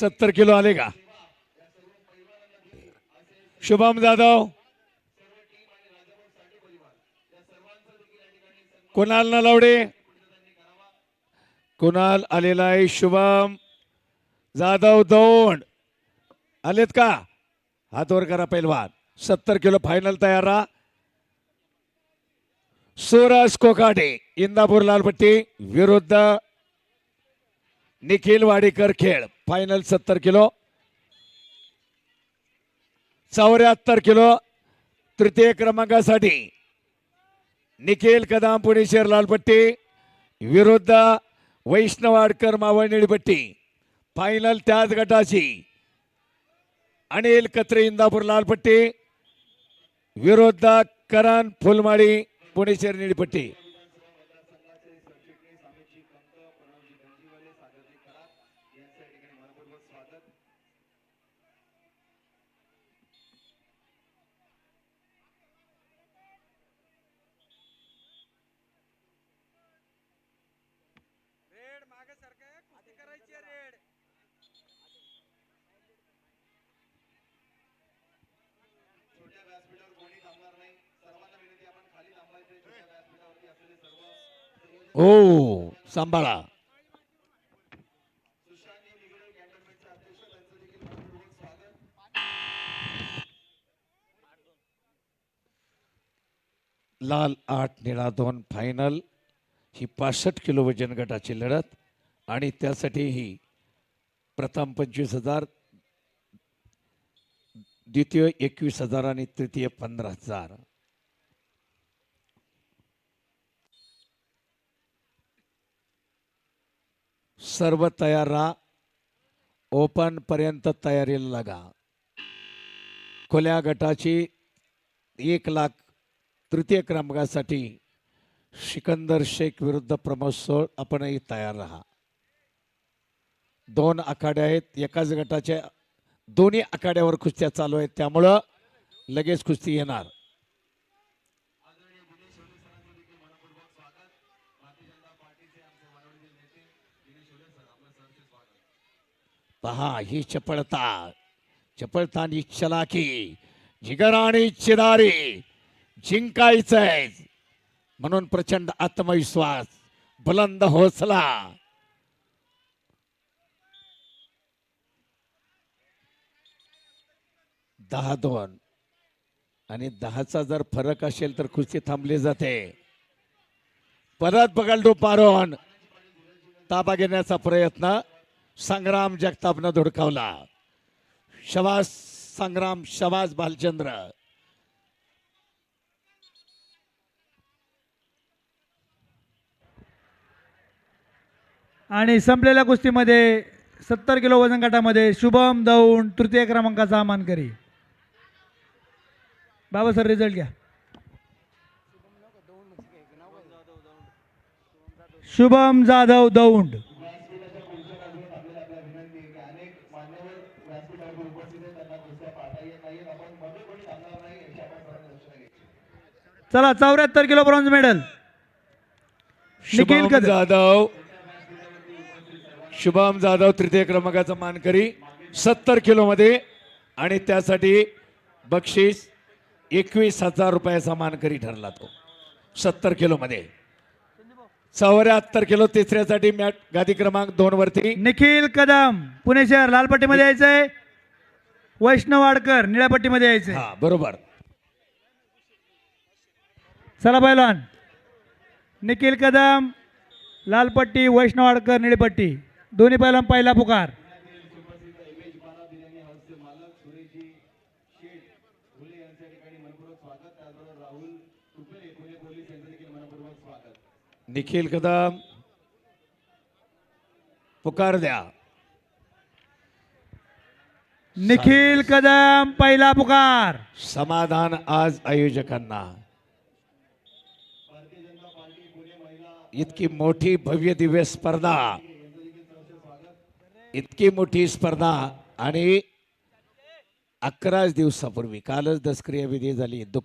सत्तर किलो आले का शुभम जाधव। कुणाल नलावडे। कुणाल आलेला आहे शुभम। जाधव दौंड। आलेत का? हातवर करा पैलवान। सत्तर किलो फायनल तयार राहा। सूरज कोकाटे इंदापूर लालपट्टी विरुद्ध निखिल वाडेकर खेळ. फायनल सत्तर किलो. चौऱ्याहत्तर किलो. तृतीय क्रमांकासाठी निखिल कदम पुणे लालपट्टी. विरुद्ध वैष्णवाडकर मावळनिळीपट्टी फायनल त्याच गटाची. अनिल कत्रे इंदापूर लालपट्टी. विरुद्ध करण फुलमाडी पुणे निळपट्टी निळीपट्टी. हो सांभाळा. लाल आठ निळा दोन फायनल ही पासष्ट किलो वजन गटाची लढत आणि त्यासाठी ही प्रथम पंचवीस हजार द्वितीय एकवीस हजार आणि तृतीय पंधरा हजार. सर्व तयार राहा ओपन पर्यंत तयारीला लागा. खुल्या गटाची एक लाख तृतीय क्रमांकासाठी सिकंदर शेख विरुद्ध प्रमोद सोळ आपणही तयार राहा. दोन आखाडे आहेत. एकाच गटाच्या दोन्ही आखाड्यावर कुस्त्या चालू आहेत. त्यामुळं लगेच कुस्ती येणार. पहा ही चपळता. चपळता आणि चलाकी जिगर आणि चिदारी जिंकायचंय. म्हणून प्रचंड आत्मविश्वास बुलंद हौसला दहा दोन. आणि दहाचा जर फरक असेल तर खुशी थांबली जाते. परत बगलडू पारोन ताबा घेण्याचा प्रयत्न. संग्राम जगतापनं धुडकावला. शवास संग्राम शवास भालचंद्र आणि संपलेल्या कुस्तीमध्ये सत्तर किलो वजन गटामध्ये शुभम दौंड तृतीय क्रमांकाचा मानकरी बाबा सर रिझल्ट घ्या. शुभम जाधव दौंड. चला चौऱ्याहत्तर kilo bronze medal Nikhil Shubham Kadam Jadhav. Shubham Jadhav तृतीय क्रमांकाचा मानकरी. सत्तर किलो मध्ये. आणि त्यासाठी बक्षीस एकवीस हजार रुपयाचा मानकरी ठरला तो. सत्तर किलो मध्ये. चौऱ्याहत्तर किलो तिसऱ्यासाठी मॅट गादी क्रमांक दोन वरती. निखिल कदम. पुणे शहर लालपट्टीमध्ये यायचंय. वैष्णव वाडकर निळ्यापट्टीमध्ये यायचंय. हा बरोबर. चला पहिलवान निखिल कदम लालपट्टी वैष्णव वाडकर निळीपट्टी. दोन्ही पहिलवान पहिला पुकार. निखिल कदम पुकार द्या. निखिल कदम पहिला पुकार. समाधान आज आयोजकांना. इतकी मोठी भव्य दिव्य स्पर्धा. इतकी मोठी स्पर्धा आणि अकराच दिवसापूर्वी कालच दसक्रिया विधी झाली दुःख